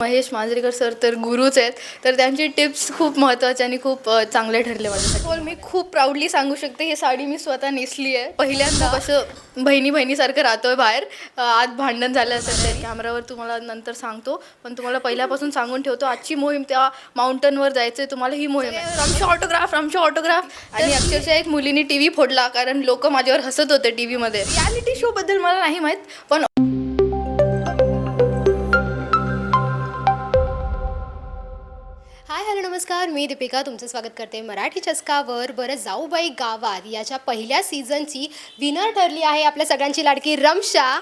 Mahesh Manjrekar sir तर गुरुच आहेत. तर त्यांची टिप्स खूप महत्त्वाचे आणि खूप चांगले ठरले माझ्यासाठी. मी खूप प्राऊडली सांगू शकते ही साडी मी स्वतः नेसली आहे. पहिल्यांदा असं बहिणी बहिणीसारखं राहतोय बाहेर आज भांडण झालं असेल तर कॅमेरावर तुम्हाला नंतर सांगतो. पण तुम्हाला पहिल्यापासून सांगून ठेवतो आजची मोहीम त्या माउंटनवर जायचं तुम्हाला ही मोहीम आहे. आमची ऑटोग्राफ आमची ऑटोग्राफ आणि अक्षरशः एक मुलीने टी व्ही फोडला कारण लोक माझ्यावर हसत होते टी व्हीमध्ये रियालिटी शोबद्दल मला नाही माहीत पण हाय हॅलो नमस्कार. मी दीपिका. तुमचं स्वागत करते मराठी चस्कावर. बरं जाऊबाई गावात. याच्या पहिल्या सीझनची विनर ठरली आहे आपल्या सगळ्यांची लाडकी रमशा.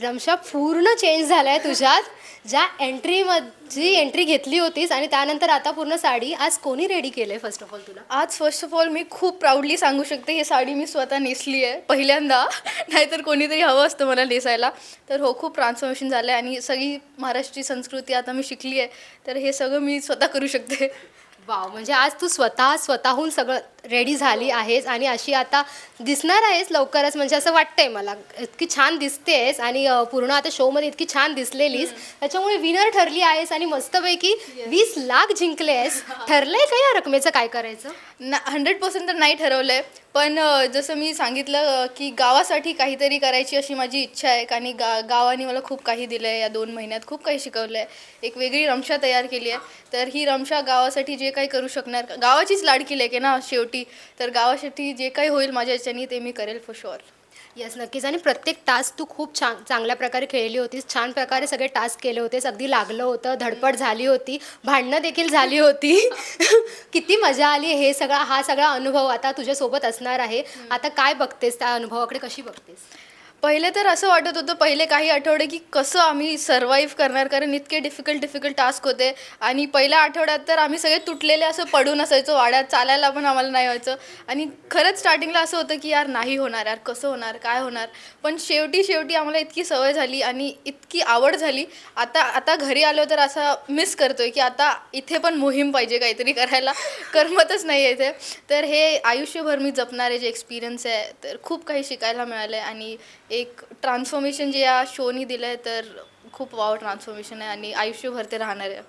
रमशा पूर्ण चेंज झाला आहे तुझ्यात. ज्या एंट्रीमध्ये एंट्री घेतली होतीस आणि त्यानंतर आता पूर्ण साडी आज कोणी रेडी केलं आहे फर्स्ट ऑफ ऑल तुला? आज फर्स्ट ऑफ ऑल मी खूप प्राऊडली सांगू शकते ही साडी मी स्वतः नेसली आहे पहिल्यांदा. नाहीतर कोणीतरी हवं असतं मला नेसायला. तर हो खूप ट्रान्सफॉर्मेशन झालं आहे आणि सगळी महाराष्ट्री संस्कृती आता मी शिकली आहे तर हे सगळं मी स्वतः करू शकते. वाव म्हणजे आज तू स्वतः स्वतःहून सगळं रेडी झाली आहेस आणि अशी आता दिसणार आहेस लवकरच. म्हणजे असं वाटतंय मला. इतकी छान दिसतेस आणि पूर्ण आता शोमध्ये इतकी छान दिसलेलीस. त्याच्यामुळे विनर ठरली आहेस आणि मस्तपैकी वीस लाख जिंकलेस. ठरलंय का या रकमेचं काय करायचं? ना हंड्रेड पर्सेंट तर नाही ठरवलं आहे पण जसं मी सांगितलं की गावासाठी काहीतरी करायची अशी माझी इच्छा आहे. आणि गा गावाने मला खूप काही दिलं आहे या दोन महिन्यात खूप काही शिकवलं आहे एक वेगळी रमशा तयार केली आहे. तर ही रमशा गावासाठी जे काही करू शकणार गावाचीच लाडकी लेक ना शेवटी. तर गावासाठी जे काही होईल माझ्या याच्यानी ते मी करेल फॉर शुअर येस नक्कीच. आणि प्रत्येक टास्क तू खूप छान चांगल्या प्रकारे खेळली होतीस. छान प्रकारे सगळे टास्क केले होतेस. अगदी लागलं होतं. धडपड झाली होती. भांडणं देखील झाली होती. किती मजा आली हे सगळा हा सगळा अनुभव आता तुझ्यासोबत असणार आहे. आता काय बघतेस? त्या अनुभवाकडे कशी बघतेस? पहिले तर असं वाटत होतं पहिले काही आठवडे की कसं आम्ही सर्वाईव्ह करणार? कारण इतके डिफिकल्ट डिफिकल्ट टास्क होते. आणि पहिल्या आठवड्यात तर आम्ही सगळे तुटलेले असं पडून असायचो. वाड्यात चालायला पण आम्हाला नाही व्हायचं. आणि खरंच स्टार्टिंगला असं होतं की यार नाही होणार यार कसं होणार? काय होणार? पण शेवटी शेवटी आम्हाला इतकी सवय झाली आणि इतकी आवड झाली. आता आता घरी आलो तर असं मिस करतोय की आता इथे पण मोहीम पाहिजे काहीतरी करायला. करमतच नाही आहे इथे. तर हे आयुष्यभर मी जपणारे जे एक्सपिरियन्स आहे तर खूप काही शिकायला मिळालं आहे आणि एक ट्रान्सफॉर्मेशन जे या शोनी दिलं आहे तर खूप वाव ट्रान्सफॉर्मेशन आहे आणि आयुष्यभर ते राहणार आहे.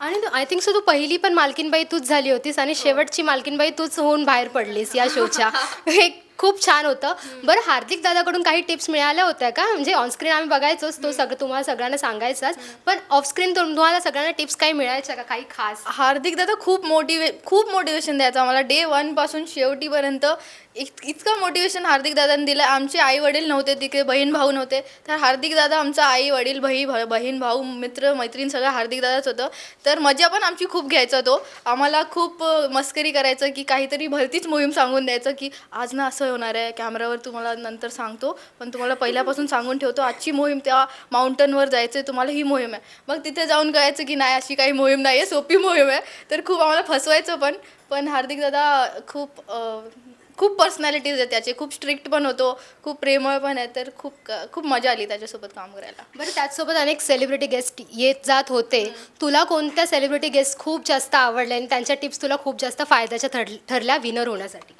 आणि आय थिंक सो तू पहिली पण मालकीनबाई तूच झाली होतीस आणि शेवटची मालकीनबाई तूच होऊन बाहेर पडलीस या शोच्या हे खूप छान होतं. बरं हार्दिक दादाकडून काही टिप्स मिळाल्या होत्या का? म्हणजे ऑनस्क्रीन आम्ही बघायचोच तो सगळं तुम्हाला सगळ्यांना सांगायचाच. पण ऑफस्क्रीन तुम्हाला सगळ्यांना टिप्स काही मिळायच्या का? काही खास? हार्दिक दादा खूप मोटिवे खूप मोटिवेशन द्यायचं आम्हाला डे वनपासून शेवटीपर्यंत इत इतकं मोटिवेशन हार्दिक दादांनी दिलं. आमचे आई वडील नव्हते तिकडे बहीण भाऊ नव्हते. तर हार्दिक दादा आमचा आई वडील बही भ- बहीण भाऊ मित्र मैत्रीण सगळं हार्दिक दादाच होतं. तर मजा पण आमची खूप घ्यायचा तो. आम्हाला खूप मस्करी करायचं की काहीतरी भरतीच मोहीम सांगून द्यायचं की आज ना असं होणार आहे. कॅमेरावर तुम्हाला नंतर सांगतो. पण तुम्हाला पहिल्यापासून सांगून ठेवतो आजची मोहीम त्या माउंटनवर जायचं आहे तुम्हाला ही मोहीम आहे. मग तिथे जाऊन कळायचं की नाही अशी काही मोहीम नाही आहे सोपी मोहीम आहे. तर खूप आम्हाला फसवायचं पण. पण हार्दिक दादा खूप खूप पर्सनॅलिटीज आहे त्याचे. खूप स्ट्रिक्ट पण होतो. खूप प्रेमळ पण आहे. तर खूप खूप मजा आली त्याच्यासोबत काम करायला. बरं त्याचसोबत अनेक सेलिब्रिटी गेस्ट येत जात होते. तुला कोणत्या सेलिब्रिटी गेस्ट खूप जास्त आवडले आणि त्यांच्या टिप्स तुला खूप जास्त फायद्याच्या ठर ठरल्या विनर होण्यासाठी?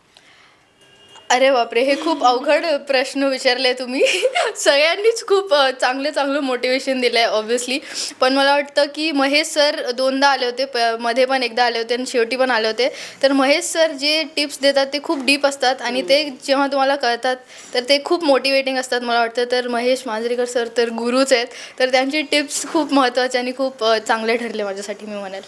अरे बापरे हे खूप अवघड प्रश्न विचारले तुम्ही. सगळ्यांनीच खूप चांगलं चांगलं मोटिवेशन दिलं आहे ऑब्व्हियसली पण मला वाटतं की महेश सर दोनदा आले होते प मध्ये पण एकदा आले होते आणि शेवटी पण आले होते. तर महेश सर जे टिप्स देतात ते खूप डीप असतात आणि ते जेव्हा तुम्हाला कळतात तर ते खूप मोटिवेटिंग असतात मला वाटतं. तर महेश मांजरेकर सर तर गुरुच आहेत. तर त्यांची टिप्स खूप महत्त्वाचे आणि खूप चांगले ठरले माझ्यासाठी मी म्हणेल.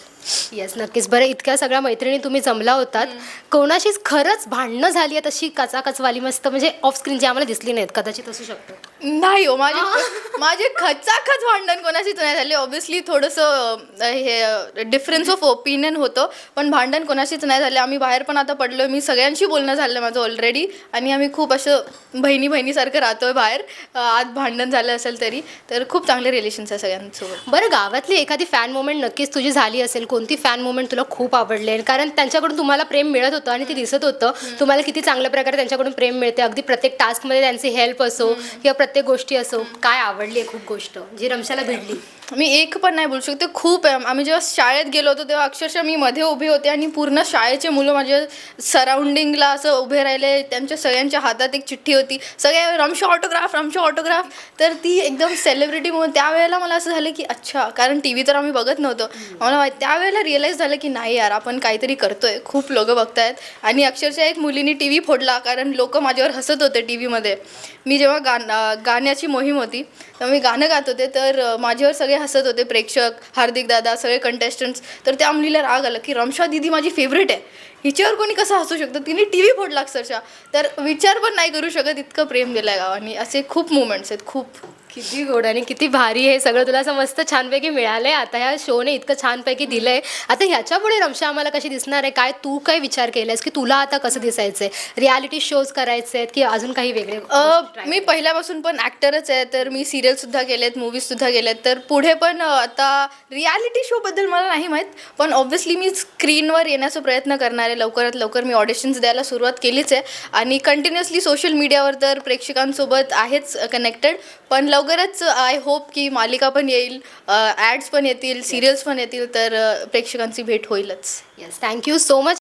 येस नक्कीच. बरं इतक्या सगळ्या मैत्रिणी तुम्ही जमला होतात. कोणाशीच खरंच भांडणं झाली आहेत अशी कचाकचवाली मस्त म्हणजे ऑफ स्क्रीन जे आम्हाला दिसली नाहीत कदाचित असू शकतं. नाही हो माझे माझे खचाखच भांडण कोणाशीच नाही झाले. ऑब्व्हियसली थोडंसं अ, हे डिफरन्स ऑफ ओपिनियन होतं पण भांडण कोणाशीच नाही झाले. आम्ही बाहेर पण आता पडलो मी सगळ्यांशी बोलणं झालं माझं ऑलरेडी आणि आम्ही खूप असं बहिणी बहिणीसारखं राहतोय बाहेर. अ, आज भांडण झालं असेल तरी. तर खूप चांगले रिलेशन्स आहे सगळ्यांसोबत. बरं गावातली एखादी फॅन मोमेंट नक्कीच तुझी झाली असेल. कोणती फॅन मोमेंट तुला खूप आवडले? कारण त्यांच्याकडून तुम्हाला प्रेम मिळत होतं आणि ते दिसत होतं. तुम्हाला किती चांगल्या प्रकारे त्यांच्याकडून प्रेम मिळते. अगदी प्रत्येक टास्कमध्ये त्यांची हेल्प असो किंवा प्रत्येक गोष्टी असो. काय आवडली आहे खूप गोष्ट जी रमशाला भिडली? मी एक पण नाही बोलू शकते. खूप आहे. आम्ही जेव्हा शाळेत गेलो होतो तेव्हा अक्षरशः मी मध्ये उभे होते आणि पूर्ण शाळेचे मुलं माझ्या सराउंडिंगला असं उभे राहिले. त्यांच्या सगळ्यांच्या हातात एक चिठ्ठी होती. सगळ्या रमशा ऑटोग्राफ रमशा ऑटोग्राफ तर ती एकदम सेलिब्रिटी म्हणून त्यावेळेला मला असं झालं की अच्छा. कारण टी व्ही तर आम्ही बघत नव्हतो. मला त्यावेळेला रिअलाईज झालं की नाही यार आपण काहीतरी करतो आहे खूप लोक बघतायत. आणि अक्षरशः एक मुलीने टी व्ही फोडला कारण लोक माझ्यावर हसत होते टी व्हीमध्ये मी जेव्हा गाण गाण्याची मोहीम होती तेव्हा मी गाणं गात होते. तर माझ्यावर सगळे हसत होते प्रेक्षक हार्दिक दादा सगळे कंटेस्टंट्स तर त्या मुलीला राग आला की रमशा दिदी माझी फेवरेट आहे. हिच्यावर कोणी कसं हसू शकतं? तिने टी व्ही फोडला अक्षरशः. तर विचार पण नाही करू शकत इतकं प्रेम दिलं आहे गावानी. असे खूप मुमेंट्स आहेत खूप. किती गोड आणि किती भारी हे सगळं तुला असं मस्त छानपैकी मिळालंय. आता ह्या शोने इतकं छानपैकी दिलंय. आता ह्याच्या पुढे रमशा आम्हाला कशी दिसणार आहे? काय तू काय विचार केलायस? की तुला आता कसं दिसायचंय? रियालिटी शोज करायचे आहेत की अजून काही वेगळे अ, मी पहिल्यापासून पण ॲक्टरच आहे तर मी सिरियलसुद्धा केलेत मूवीजसुद्धा केलेत. तर पुढे पण अ, आता रियालिटी शोबद्दल मला नाही माहीत. पण ऑब्व्हियसली मी स्क्रीनवर येण्याचा प्रयत्न करणार आहे. लवकरात लवकर मी ऑडिशन्स द्यायला सुरुवात केलीच आहे. आणि कंटिन्युअसली सोशल मीडियावर तर प्रेक्षकांसोबत आहेच कनेक्टेड पण लवकरच आय होप की मालिका पण येईल ॲड्स पण येतील सिरियल्स पण येतील तर प्रेक्षकांची भेट होईलच. Yes thank you so much